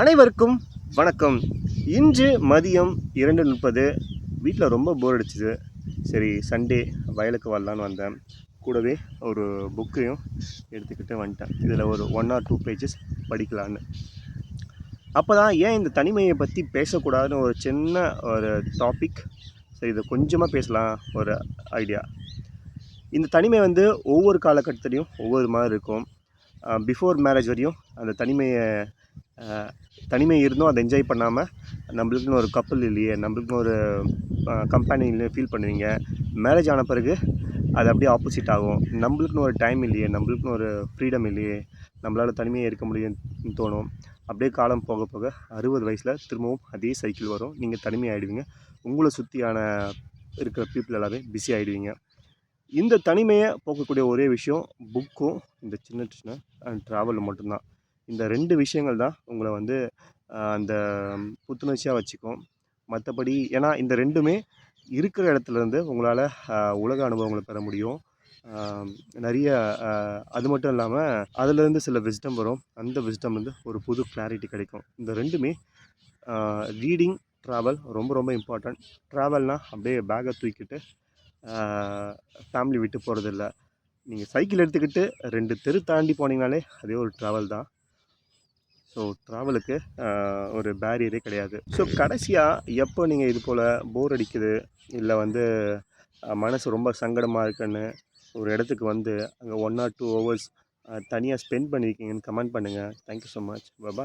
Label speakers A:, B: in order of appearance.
A: அனைவருக்கும் வணக்கம். இன்று மதியம் இரண்டு முப்பது. வீட்டில் ரொம்ப போர் அடிச்சுது. சரி சண்டே வயலுக்கு வரலான்னு வந்தேன். கூடவே ஒரு புக்கையும் எடுத்துக்கிட்டு வந்துட்டேன். இதில் ஒரு ஒன் ஆர் டூ பேஜஸ் படிக்கலான்னு. அப்போ தான் ஏன் இந்த தனிமையை பற்றி பேசக்கூடாதுன்னு ஒரு சின்ன ஒரு டாபிக் சரி இதை கொஞ்சமாக பேசலாம் ஒரு ஐடியா இந்த தனிமை வந்து ஒவ்வொரு காலகட்டத்துலேயும் ஒவ்வொரு மாதிரி இருக்கும். பிஃபோர் மேரேஜ் வரையும் அந்த தனிமையை தனிமை இருந்தும் அதை என்ஜாய் பண்ணாமல் நம்மளுக்குன்னு ஒரு கப்பல் இல்லையே நம்மளுக்குன்னு ஒரு கம்பெனி இல்லையே ஃபீல் பண்ணுவீங்க. மேரேஜ் ஆன பிறகு அது அப்படியே ஆப்போசிட் ஆகும். நம்மளுக்குன்னு ஒரு டைம் இல்லையே நம்மளுக்குன்னு ஒரு ஃப்ரீடம் இல்லையே நம்மளால் தனிமையாக இருக்க முடியும்னு தோணும். அப்படியே காலம் போக போக அறுபது வயசில் திரும்பவும் அதே சைக்கிள் வரும். நீங்கள் தனிமையாகிடுவீங்க உங்களை சுற்றியான இருக்கிற பீப்புள் எல்லாமே பிஸி ஆகிடுவீங்க இந்த தனிமையை போக்கக்கூடிய ஒரே விஷயம் புக்கும் இந்த சின்ன சின்ன ட்ராவலில் மட்டும்தான். இந்த ரெண்டு விஷயங்கள் தான் உங்களை வந்து அந்த புத்துணர்ச்சியாக வச்சுக்கும். மற்றபடி ஏன்னா இந்த ரெண்டுமே இருக்கிற இடத்துலேருந்து உங்களால் உலக அனுபவங்களை பெற முடியும். நிறைய அது மட்டும் இல்லாமல் அதுலேருந்து சில விஸ்டம் வரும். அந்த விஸ்டம் வந்து ஒரு புது கிளாரிட்டி கிடைக்கும். இந்த ரெண்டுமே ரீடிங் ட்ராவல் ரொம்ப ரொம்ப இம்பார்ட்டன்ட் ட்ராவல்னால் அப்படியே பேக்கை தூக்கிட்டு ஃபேமிலி விட்டு போகிறதில்ல நீங்கள் சைக்கிள் எடுத்துக்கிட்டு ரெண்டு தெரு தாண்டி போனீங்கனாலே அதே ஒரு ட்ராவல் தான். ஸோ ட்ராவலுக்கு ஒரு பேரியரே கிடையாது. ஸோ கடைசியாக எப்போ நீங்கள் இது போல் போர் அடிக்குது இல்லை வந்து மனசு ரொம்ப சங்கடமாக இருக்குன்னு ஒரு இடத்துக்கு வந்து அங்கே ஒன் ஆர் டூ ஹவர்ஸ் தனியாக ஸ்பெண்ட் பண்ணியிருக்கீங்கன்னு கமெண்ட் பண்ணுங்கள் thank you so much bye